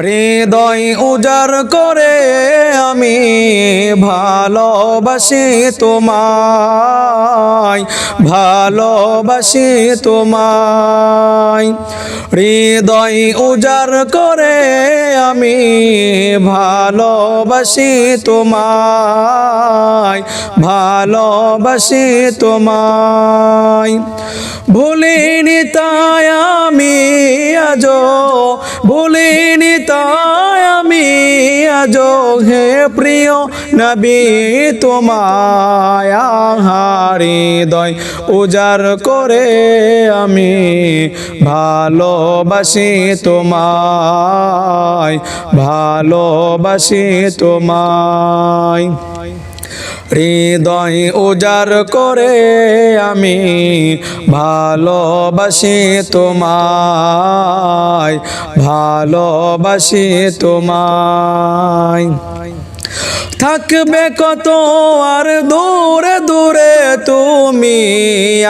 হৃদয় উজার করে আমি ভালোবাসি তোমায়, ভালোবাসি তোমায়। হৃদয় উজার করে আমি ভালোবাসি তোমায় ভালোবাসি তোমায়। ভুলিনি তাই আমি আজ ভুলিনি তাই আমি আজ হে প্রিয় নবী তোমায় হৃদয় উজার করে আমি ভালোবাসি তোমায় ভালোবাসি তোমায়। হৃদয় উজার করে আমি ভালোবাসি তোমায় ভালোবাসি তোমায়। থাকবে কত আর দূরে দূরে তুমি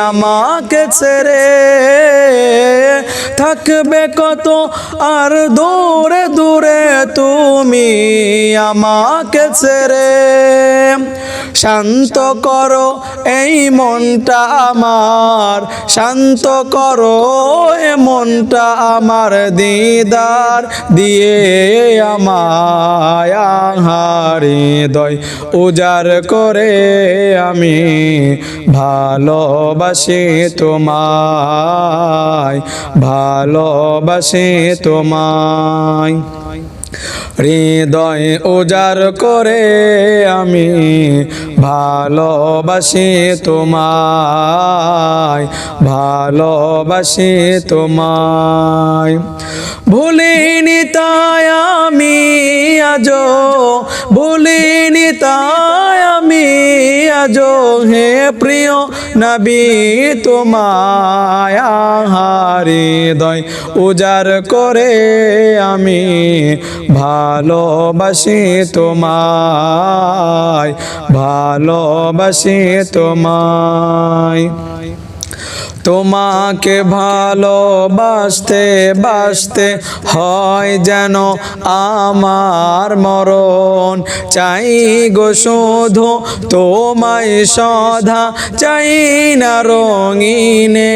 আমাকে ছেড়ে। থাকবে কত আর দূরে দূরে তুমি আমাকে ছেড়ে। শান্ত করো এই মনটা আমার। শান্ত করো এ মনটা আমার দিদার। দিয়ে আমায় হৃদয় উজাড় করে আমি ভালোবাসি তোমায় ভালোবাসি তোমায়। হৃদয় উজাড় করে আমি ভালোবাসি তোমায় ভালোবাসি তোমায়। ভুলিনি তাই আমি আজ ভুলিনি তাই আজ হে প্রিয় নবী তোমায় হৃদয় উজাড় করে আমি ভালোবাসি তোমায় ভালোবাসি তোমায়। তোমাকে ভালোবাসতে, বাসতে হয় যেন আমার মরণ। চাই গো শুধু তোমায় সধা চাই না রঙিনে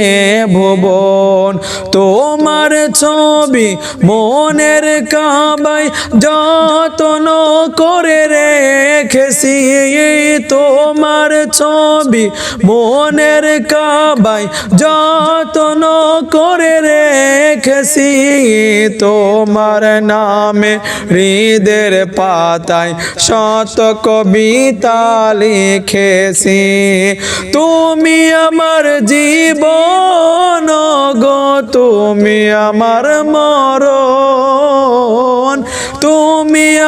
ভুবন। তোমার ছবি মনের কাবাই যতন করে রেখেছি তোমার ছবি মনের কাবাই যতন করে রেখেছি তোমার নামে হৃদের পাতায় শত কবিতা লিখেছি। তুমি আমার জীবন গো, তুমি আমার মরণ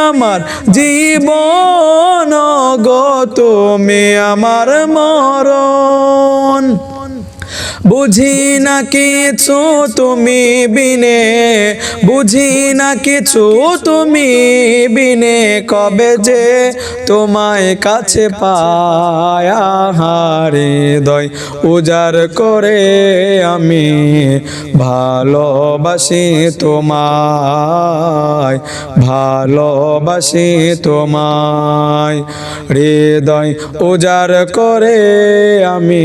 আমার জীবন গো তুমি আমার মরণ। বুঝি না কিছু তুমি বিনে, বুঝি না কিছু তুমি বিনে, কবে যে তোমায় কাছে পায়া হৃদয় উজাড় করে আমি, ভালোবাসি তোমায় ভালোবাসি তোমায়, হৃদয় উজাড় করে আমি